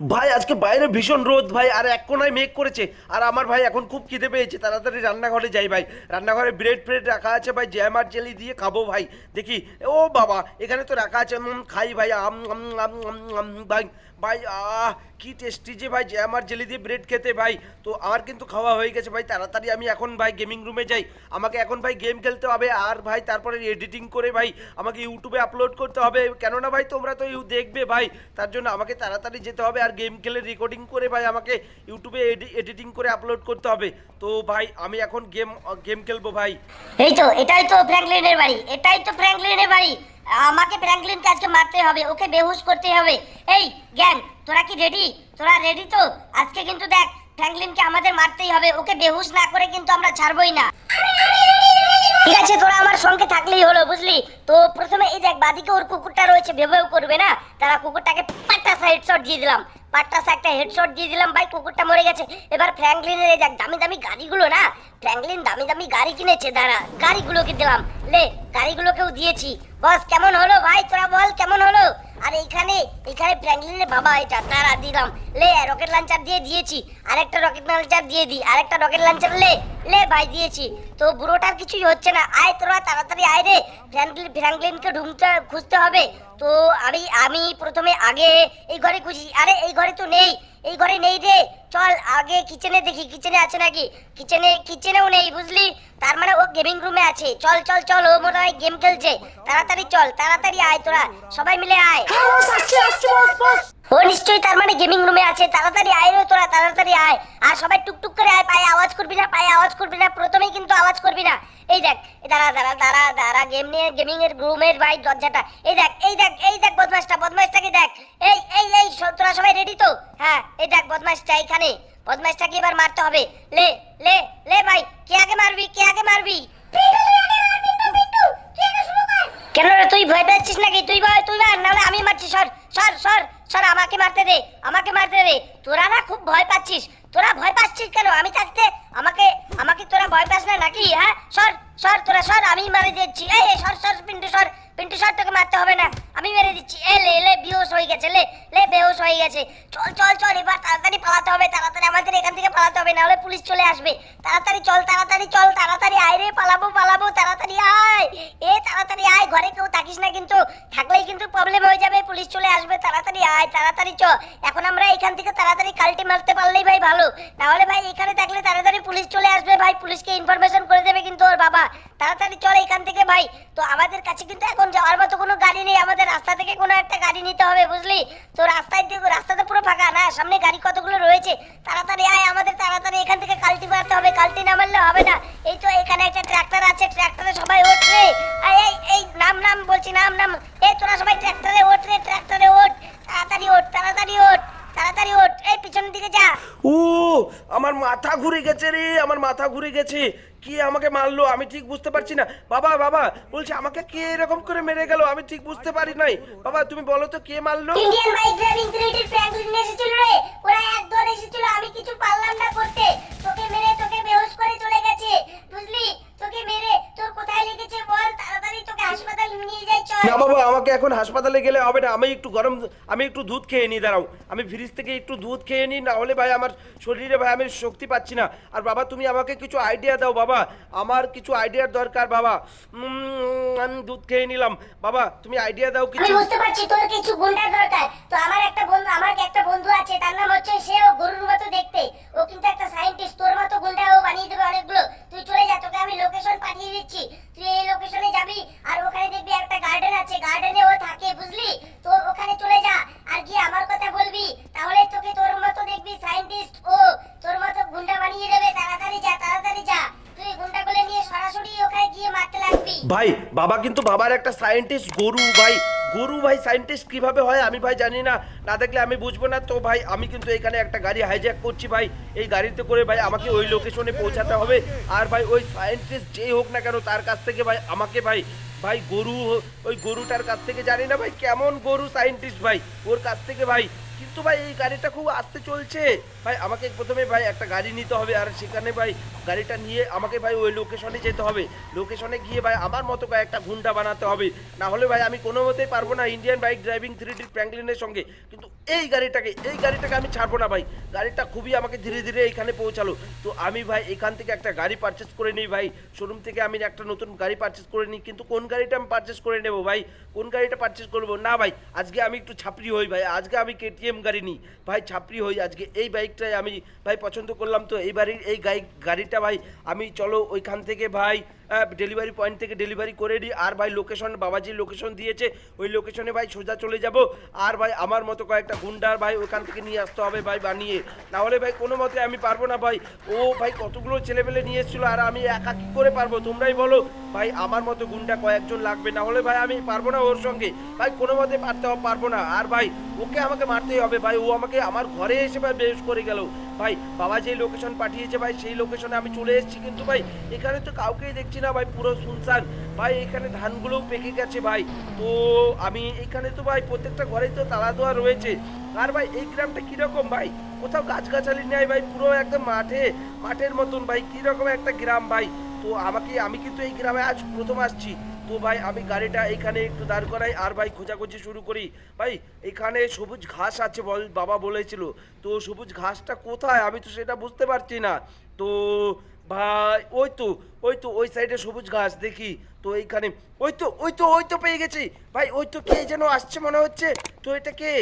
ভাই, আজকে বাইরে ভীষণ রোদ ভাই, আর এক কোনায় মেঘ করেছে। আর আমার ভাই এখন খুব খিদে পেয়েছে। তাড়াতাড়ি রান্নাঘরে যাই ভাই। রান্নাঘরে ব্রেড ফ্রেড রাখা আছে ভাই জ্যাম আর জেলি দিয়ে খাব ভাই। দেখি, ও বাবা, এখানে তো রাখা আছে খাই ভাই আম, ভাই। ভাই, আহ, কি টেস্টি যে ভাই আর জেলি দিয়ে ব্রেড খেতে ভাই। তো আমার কিন্তু খাওয়া হয়ে গেছে ভাই, তাড়াতাড়ি আমি এখন ভাই গেমিং রুমে যাই। আমাকে এখন ভাই গেম খেলতে হবে আর ভাই তারপরে এডিটিং করে ভাই আমাকে ইউটিউবে আপলোড করতে হবে। কেননা ভাই, তোমরা তো ইউ দেখবে ভাই, তার জন্য আমাকে তাড়াতাড়ি যেতে হবে আর গেম খেলে রেকর্ডিং করে ভাই আমাকে ইউটিউবে এডিটিং করে আপলোড করতে হবে। তো ভাই, আমি এখন গেম গেম খেলব ভাই। এই তো, এটাই তো ফ্র্যাঙ্কলিনের বাড়ি, এটাই তো ফ্র্যাঙ্কলিনের বাড়ি। আমাকে ফ্র্যাঙ্কলিনকে আজকে মারতে হবে, ওকে বেহুশ করতে হবে। এই, গ্যাং, তোরা কি রেডি তোরা রেডি তো? আজকে কিন্তু দেখ ফ্র্যাঙ্কলিনকে আমাদের মারতেই হবে, ওকে বেহুশ না করে কিন্তু আমরা ছাড়বই না। ঠিক আছে, তোরা আমার সঙ্গে থাকলেই হলো, বুঝলি? তো প্রথমে এই দেখ, বাদিকে ওর কুকুরটা রয়েছে, ভেবেও করবে না, তারা কুকুরটাকে পাট্টাসা হেডশট দিয়ে দিলাম। পাট্টাসে একটা হেডশট দিয়ে দিলাম, ভাই, কুকুরটা মরে গেছে। এবার ফ্র্যাঙ্কলিনের এই দামি দামি গাড়িগুলো না ফ্র্যাঙ্কলিন দামি দামি গাড়ি কিনেছে, দাঁড়া, গাড়িগুলোকে দিলাম। লে, গাড়িগুলোকেও দিয়েছি। বস, কেমন হলো ভাই? তোরা বল, কেমন হলো? আর এইখানে এইখানে ফ্র্যাঙ্কলিনের বাবা এটা, তারা দিলাম লে রকেট লঞ্চার দিয়ে দিয়েছি। আরেকটা রকেট লঞ্চার দিয়ে দিই আরেকটা রকেট লঞ্চার লে লে ভাই দিয়েছি। তো বুড়োটার কিছুই হচ্ছে না। আয় তোরা, তাড়াতাড়ি আয় রে। ফ্র্যাঙ্কলিন ফ্র্যাঙ্কলিনকে ঢুকতে, খুঁজতে হবে। তো আমি আমি প্রথমে আগে এই ঘরে খুঁজি। আরে, এই ঘরে তো নেই। এই ঘরে নেই রে চল আগে কিচেনে দেখি কিচেনে আছে নাকি? কিচেনে কিচেনেও নেই বুঝলি? তার মানে ও গেমিং রুমে আছে। চল চল চল ও মনে হয় গেম খেলছে। তাড়াতাড়ি চল তাড়াতাড়ি আয় তোরা। সবাই মিলে আয়। ও নিশ্চয়ই তার মানে গেমিং রুমে আছে। তাড়াতাড়ি আয় রে তোরা তাড়াতাড়ি আয়। আর সবাই টুকটুক করে আয় পায়ে আওয়াজ করবি না পায়ে আওয়াজ করবি না প্রথমেই কিন্তু আওয়াজ করবি না। এই দেখ দাঁড়া দাঁড়া দাঁড়া দাঁড়া গেম নিয়ে গেমিং এর রুমের ভাই দরজাটা। এই দেখ এই দেখ এই দেখ বদমাসটা বদমাসটাকে তোরা সবাই রেডি তো? হ্যাঁ এই দেখ বদমাসটা এইখানে বদমাসটাকে এবার মারতে হবে। লে লে লে ভাই কে আগে মারবি কে আগে মারবি? কেন রে তুই ভয় পাচ্ছিস নাকি? তুই ভয় তুই মার নাহলে আমি মারছি সর সর সর সর আমাকে মারতে দে আমাকে মারতে দে। তোরা না খুব ভয় পাচ্ছিস। তোরা ভয় পাচ্ছিস কেন? আমি থাকতে আমাকে আমাকে তোরা ভয় পাস না নাকি? হ্যাঁ সর সর তোরা সর আমি মেরে দিচ্ছি। এই, সর সর পিন্টু সর। পিন্টু সর তোকে মারতে হবে না। আমি মেরে দিচ্ছি। এ, লে লে, বেহুশ হয়ে গেছে, লে লে, বেহুশ হয়ে গেছে। চল চল চল, এবার তাড়াতাড়ি পালাতে হবে, তাড়াতাড়ি আমাদের এখান থেকে পালাতে হবে, নাহলে পুলিশ চলে আসবে। তাড়াতাড়ি চল তাড়াতাড়ি চল, তাড়াতাড়ি আয় রে, পালাবো পালাবো, তাড়াতাড়ি আয়। এ, তাড়াতাড়ি আয়, ঘরে কেউ থাকিস না কিন্তু, থাকলেই কিন্তু প্রবলেম হয়ে যাবে, পুলিশ চলে আসবে, তাড়াতাড়ি আয়, তাড়াতাড়ি চ। এখন আমরা এখান থেকে তাড়াতাড়ি কালটি মারতে পারলেই ভাই ভালো, নাহলে ভাই এখানে থাকলে তাড়াতাড়ি পুলিশ চলে আসবে, ভাই পুলিশকে ইনফরমেশন করে দেবে কিন্তু ওর বাবা। তাড়াতাড়ি চল এখান থেকে ভাই তো আমাদের কাছে কিন্তু এখন যাওয়ার মতো কোনো গাড়ি নেই। আমাদের রাস্তা থেকে কোনো একটা গাড়ি নিতে হবে, বুঝলি? তো রাস্তায় দিকে রাস্তাটা পুরো ফাঁকা না? সামনে গাড়ি কতগুলো রয়েছে? তাড়াতাড়ি আয় আমাদের, তাড়াতাড়ি এখান থেকে কালটি মারতে হবে। কালটি না মারলে হবে না। এই তো এখানে একটা ট্র্যাক্টর আছে। ট্রাক্টরে সবাই ওঠ এই এই, নাম নাম বলছি, নাম নাম। এই, তোরা সবাই ট্র্যাক্টরে ওঠ রে ট্রাক্টরে ওঠ। তাড়াতাড়ি ওঠ তাড়াতাড়ি ওঠ তাড়াতাড়ি ওঠ। এই, পিছনের দিকে যা। ও আমার মাথা ঘুরে গেছে রে, আমার মাথা ঘুরে গেছে। কে আমাকে মারলো? আমি ঠিক বুঝতে পারছি না। বাবা বাবা, বলছে আমাকে কে এরকম করে মেরে গেল? আমি ঠিক বুঝতে পারি নাই। বাবা, তুমি বলো তো কে মারলো? ইন্ডিয়ান বাইক ড্রাইভিং থ্রিডির ফ্র্যাঙ্কলিন এসেছিল রে। ওরা এক দল এসেছিল, আমি কিছু পারলাম না করতে। তোকে মেরে তোকে বেহুশ করে চলে গেছে। বুঝলি? না বাবা, আমাকে এখন হাসপাতালে গেলে হবে না। আমি একটু গরম, আমি একটু দুধ খেয়ে নিই, দাঁড়াও। আমি ফ্রিজ থেকে একটু দুধ খেয়ে নিই, না হলে ভাই আমার শরীরে ভাই আমি শক্তি পাচ্ছি না। আর বাবা, তুমি আমাকে কিছু আইডিয়া দাও বাবা। আমার কিছু আইডিয়ার দরকার বাবা। আমি দুধ খেয়ে নিলাম। বাবা, তুমি আইডিয়া দাও কিছু। বুঝতে পারছি তোর কিছু গুন্ডার দরকার। তো আমার একটা বন্ধু, আমার একটা বন্ধু আছে, তার নাম হচ্ছে সেও গরুর মতো দেখতে। ও কিন্তু একটা সায়েন্টিস্ট তোর মতো গুন্ডা বানিয়ে দেবে অনেকগুলো। তুই চলে যা, তোকে আমি লোকেশন পাঠিয়ে দিচ্ছি। তুই এই লোকেশনে যাবি, আর ওখানে দেখবি একটা গার্ডেন আছে গার্ডেনে ও থাকে, বুঝলি? তো ওখানে চলে যা, আর গিয়ে আমার কথা বলবি। তাহলে তোকে তোর মতো দেখবি সায়েন্টিস্ট ও তোর মতো গুন্ডা বানিয়ে দেবে। তাড়াতাড়ি যা তাড়াতাড়ি যা। তুই গুন্ডাগুলো নিয়ে সরাসরি ওখানে গিয়ে মারতে লাগবি। ভাই, বাবা কিন্তু বাবার একটা সায়েন্টিস্ট গরু, ভাই। গরু ভাই সায়েন্টিস্ট কীভাবে হয় আমি ভাই জানি না। না দেখলে আমি বুঝব না। তো ভাই, আমি কিন্তু এখানে একটা গাড়ি হাইজ্যাক করছি ভাই। এই গাড়িতে করে ভাই আমাকে ওই লোকেশনে পৌঁছাতে হবে। আর ভাই, ওই সায়েন্টিস্ট যেই হোক না কেন, তার কাছ থেকে ভাই আমাকে ভাই ভাই গরু ওই গরুটার কাছ থেকে জানি না ভাই, কেমন গরু সায়েন্টিস্ট ভাই? ওর কাছ থেকে ভাই কিন্তু ভাই, এই গাড়িটা খুব আস্তে চলছে। ভাই, আমাকে প্রথমে ভাই একটা গাড়ি নিতে হবে আর সেখানে ভাই গাড়িটা নিয়ে আমাকে ভাই ওই লোকেশনে যেতে হবে। লোকেশনে গিয়ে ভাই আমার মতো একটা ঘুন্টা বানাতে হবে। না হলে ভাই আমি কোনো মতেই পারব না Indian bike driving three D ফ্র্যাঙ্কলিনের সঙ্গে। কিন্তু এই গাড়িটাকে এই গাড়িটাকে আমি ছাড়বো না ভাই। গাড়িটা খুবই আমাকে ধীরে ধীরে এখানে পৌঁছালো। তো আমি ভাই এখান থেকে একটা গাড়ি পারচেস করে নিই ভাই। শোরুম থেকে আমি একটা নতুন গাড়ি পারচেস করে নিই। কিন্তু কোন গাড়িটা আমি পারচেস করে নেব ভাই? কোন গাড়িটা পারচেস করব? না ভাই, আজকে আমি একটু ছাপড়ি হই ভাই। আজকে আমি কেটিএম গাড়ি নিই। ভাই, ছাপড়ি হই আজকে এই বাইকটাই আমি, ভাই, পছন্দ করলাম তো। এই বাড়ির এই গাড়ি গাড়িটা ভাই, আমি, চলো ওইখান থেকে ভাই ডেলিভারি পয়েন্ট থেকে ডেলিভারি করে নিই আর ভাই লোকেশন বাবাজির লোকেশন দিয়েছে। ওই লোকেশনে ভাই সোজা চলে যাব। আর ভাই আমার মতো কয়েকটা গুন্ডার ভাই ওখান থেকে নিয়ে আসতে হবে ভাই বানিয়ে। না হলে ভাই কোনো মতে আমি পারব না ভাই। ও ভাই কতগুলো ছেলেমেলে নিয়ে এসেছিল আর আমি একা কী করে পারব? তোমরাই বলো। ভাই আমার মতো গুন্ডা কয়েকজন লাগবে। না হলে ভাই আমি পারব না ওর সঙ্গে। ভাই কোনো মতে পারতে পারব না। আর ভাই ওকে আমাকে মারতেই হবে। ভাই ও আমাকে আমার ঘরে এসে ভাই বেশ করে গেল। ভাই, বাবা যে লোকেশন পাঠিয়েছে ভাই, সেই লোকেশনে আমি চলে এসেছি কিন্তু ভাই, এখানে তো কাউকেই দেখছি না ভাই, পুরো শুনশান। ভাই, এখানে ধানগুলোও পেকে গেছে ভাই। তো আমি এখানে তো ভাই, প্রত্যেকটা ঘরেই তো তালা দেওয়া রয়েছে। আর ভাই, এই গ্রামটা কীরকম ভাই? কোথাও গাছগাছালি নেই ভাই, পুরো একদম মাঠে, মাঠের মতন ভাই, কীরকম একটা গ্রাম ভাই? তো আমাকে, আমি কিন্তু এই গ্রামে আজ প্রথম আসছি। তো ভাই, আমি গাড়িটা এখানে একটু দাঁড় করাই, আর ভাই খোঁজাখুঁজি শুরু করি। ভাই, এখানে সবুজ ঘাস আছে বল, বাবা বলেছিল। তো সবুজ ঘাসটা কোথায়? আমি তো সেটা বুঝতে পারছি না। তো ভাই, ওই তো ওই তো, ওই সাইডে সবুজ ঘাস, দেখি। তো এইখানে, ওই তো ওই তো ওই তো পেয়ে গেছি। ভাই, ওই তো কে যেন আসছে মনে হচ্ছে। তো এটা কে?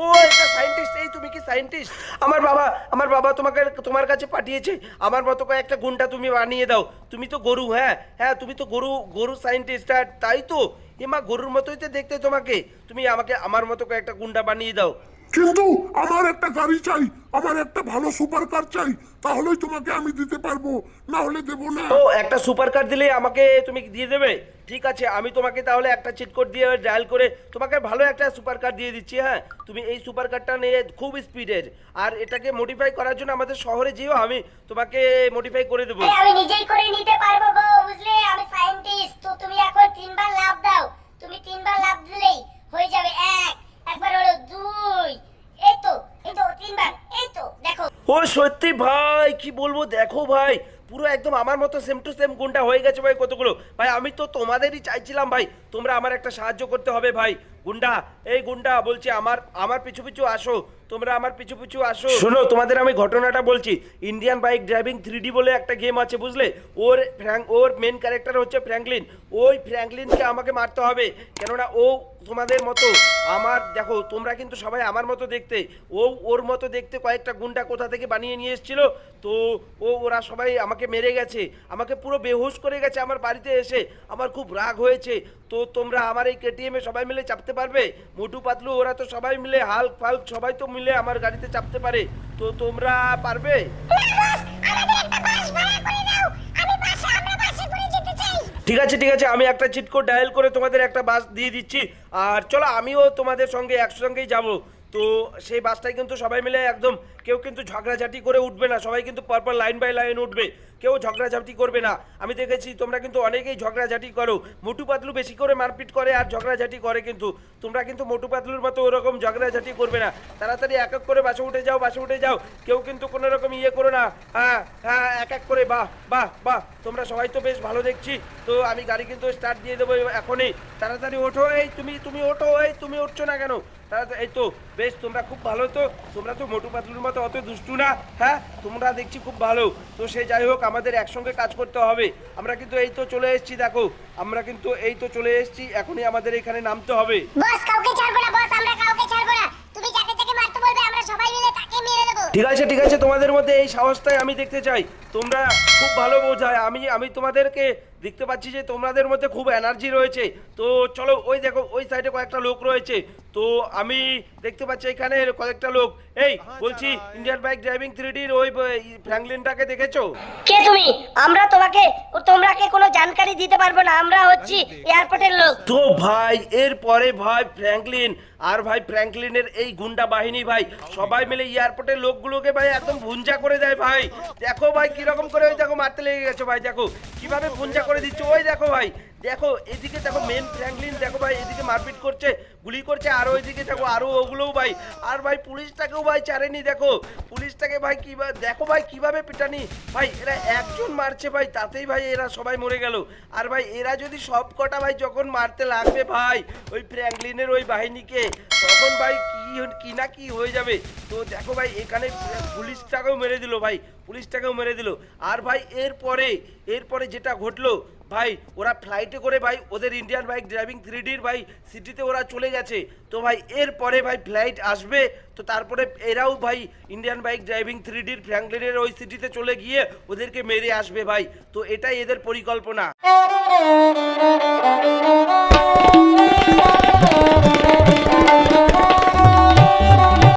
ও, এটা সায়েন্টিস্ট এই তুমি কি সায়েন্টিস্ট আমার বাবা আমার বাবা তোমাকে, তোমার কাছে পাঠিয়েছে। আমার মতো কয়েকটা গুণটা তুমি বানিয়ে দাও। তুমি তো গরু হ্যাঁ? হ্যাঁ তুমি তো গরু গরু সায়েন্টিস্ট আর তাই তো? এমা গরুর মতোই তো দেখতে তোমাকে। তুমি আমাকে, আমার মতো কয়েকটা গুন্ডা বানিয়ে দাও। কিন্তু আমার একটা গাড়ি চাই আমার একটা ভালো সুপার কার চাই তাহলেই তোমাকে আমি দিতে পারব না হলে দেবো না। ও একটা সুপার কার দিলে আমাকে তুমি দিয়ে দেবে? ঠিক আছে আমি তোমাকে তাহলে একটা চিট কোড দিয়ে ডায়াল করে তোমাকে ভালো একটা সুপার কার দিয়ে দিচ্ছি হ্যাঁ? তুমি এই সুপার কারটা নিয়ে খুব স্পিডের আর এটাকে মডিফাই করার জন্য আমাদের শহরে যেও আমি তোমাকে মডিফাই করে দেবো। আমি নিজেই করে নিতে পারব গো বুঝলে? আমি সায়েন্টিস্ট তো তুমি এখন তিনবার লাভ দাও। তুমি তিনবার লাভ দিলেই হয়ে যাবে এক। একবার হলো দুই এই তো এই তো তিনবার এই তো দেখো ও সত্যি ভাই, কি বলব? দেখো ভাই, পুরো একদম আমার মতো সেম টু সেম গুণটা হয়ে গেছে ভাই কতগুলো। ভাই, আমি তো তোমাদেরই চাইছিলাম ভাই, তোমরা আমার একটা সাহায্য করতে হবে ভাই। গুন্ডা, এই গুন্ডা, বলছি আমার আমার পিছু পিছু আসো, তোমরা আমার পিছু পিছু আসো। শোনো, তোমাদের আমি ঘটনাটা বলছি। ইন্ডিয়ান বাইক ড্রাইভিং থ্রি বলে একটা গেম আছে, বুঝলে? ওর ফ্র্যাঙ্ক ওর মেন ক্যারেক্টার হচ্ছে ফ্র্যাঙ্কলিন ওই ফ্র্যাঙ্কলিনকে আমাকে মারতে হবে, কেননা ও তোমাদের মতো, আমার, দেখো, তোমরা কিন্তু সবাই আমার মতো দেখতে। ও ওর মতো দেখতে কয়েকটা গুন্ডা কোথা থেকে বানিয়ে নিয়ে এসেছিল? তো ও, ওরা সবাই আমাকে মেরে গেছে। আমাকে পুরো বেহুশ করে গেছে আমার বাড়িতে এসে। আমার খুব রাগ হয়েছে। তো তোমরা আমার এই কেটিএমে সবাই মিলে চাপতে পারবে? মোটু পাতলু ওরা তো সবাই মিলে হাল ফাল সবাই তো মিলে আমার গাড়িতে চাপতে পারে। তো তোমরা পারবে? ঠিক আছে ঠিক আছে আমি একটা চিটকো ডায়াল করে তোমাদের একটা বাস দিয়ে দিচ্ছি। আর চলো, আমিও তোমাদের সঙ্গে একসঙ্গেই যাব। তো সেই বাসটাই কিন্তু সবাই মিলে একদম, কেউ কিন্তু ঝগড়াঝাটি করে উঠবে না, সবাই কিন্তু পরপর লাইন বাই লাইন উঠবে, কেউ ঝগড়াঝাটি করবে না। আমি দেখেছি তোমরা কিন্তু অনেকেই ঝগড়াঝাটি করো, মোটু পাতলু বেশি করে মারপিট করে আর ঝগড়াঝাটি করে কিন্তু। তোমরা কিন্তু মোটু পাতলুর মতো ওরকম ঝগড়াঝাটি করবে না। তাড়াতাড়ি এক এক করে বাসে উঠে যাও, বাসে উঠে যাও, কেউ কিন্তু কোনো রকম ইয়ে করো না। হ্যাঁ হ্যাঁ এক এক করে, বাহ বাহ বাহ, তোমরা সবাই তো বেশ ভালো দেখছি। তো আমি গাড়ি কিন্তু স্টার্ট দিয়ে দেবো এখনই। তাড়াতাড়ি ওঠো, এই তুমি তুমি ওঠো এই তুমি উঠছো না কেন? এই তো বেশ তোমরা খুব ভালো তো। তোমরা তো মোটু পাতলুর মতো অত দুষ্টু না হ্যাঁ? তোমরা দেখছি খুব ভালো। তো সে যাই হোক আমাদের একসঙ্গে কাজ করতে হবে। আমরা কিন্তু এই তো চলে এসেছি দেখো। আমরা কিন্তু এই তো চলে এসেছি এখনই আমাদের এখানে নামতে হবে। বস কাউকে ছাড়বো না বস আমরা কাউকে ছাড়বো না। তুমি যাকে যাকে মারতে বলবে আমরা সবাই মিলে তাকে মেরে দেবো। ঠিক আছে ঠিক আছে তোমাদের মধ্যে এই সাহসটাই আমি দেখতে চাই। তোমরা খুব ভালো বোঝায় আমি আমি তোমাদেরকে দেখতে পাচ্ছি যে তোমাদের মধ্যে খুব এনার্জি রয়েছে। তো চলো ওই দেখো ওই সাইডে কয়েকটা লোক রয়েছে। তো আমি দেখতে পাচ্ছি এখানে কয়েকটা লোক। এই বলছি ইন্ডিয়ান বাইক ড্রাইভিং থ্রিডির ওই ফ্র্যাঙ্কলিনটাকে দেখেছ? কে তুমি? আমরা তোমাকে ও তোমরাকে কোনো জানকারি দিতে পারব না? আমরা হচ্ছি এয়ারপোর্টের লোক। তো ভাই এরপরে ভাই ফ্র্যাঙ্কলিন আর ভাই ফ্র্যাঙ্কলিনের এই গুন্ডা বাহিনী ভাই সবাই মিলে এয়ারপোর্টের লোকগুলোকে ভাই একদম ভুঞ্জা করে দেয় ভাই। দেখো ভাই কীরকম করে ওই দেখো মারতে লেগে গেছে ভাই দেখো। কীভাবে ভুঞ্জা করে দিচ্ছে। ওই দেখো ভাই দেখো, এদিকে দেখো মেন ফ্র্যাঙ্কলিন দেখো ভাই, এদিকে মারপিট করছে, গুলি করছে, আর ওইদিকে দেখো আরও ওগুলোও ভাই। আর ভাই পুলিশটাকেও ভাই চারেনি দেখো। পুলিশটাকে ভাই কি দেখো ভাই কীভাবে পিটানি। ভাই, এরা একজন মারছে ভাই, তাতেই ভাই এরা সবাই মরে গেল। আর ভাই, এরা যদি সব কটা ভাই যখন মারতে লাগবে ভাই, ওই ফ্র্যাঙ্কলিনের ওই বাহিনীকে, তখন ভাই কি কি না কি হয়ে যাবে। তো দেখো ভাই, এখানে পুলিশটাকেও মেরে দিল ভাই, পুলিশটাকেও মেরে দিল। আর ভাই, এরপরে এরপরে যেটা ঘটলো ভাই, ওরা ফ্লাইটে করে ভাই, ওদের ইন্ডিয়ান বাইক ড্রাইভিং থ্রি ডির ভাই সিটিতে ওরা চলে গেছে। তো ভাই এরপরে ভাই ফ্লাইট আসবে, তো তারপরে এরাও ভাই ইন্ডিয়ান বাইক ড্রাইভিং থ্রি ডির ফ্র্যাঙ্কলিনের ওই সিটিতে চলে গিয়ে ওদেরকে মেরে আসবে ভাই। তো এটাই এদের পরিকল্পনা।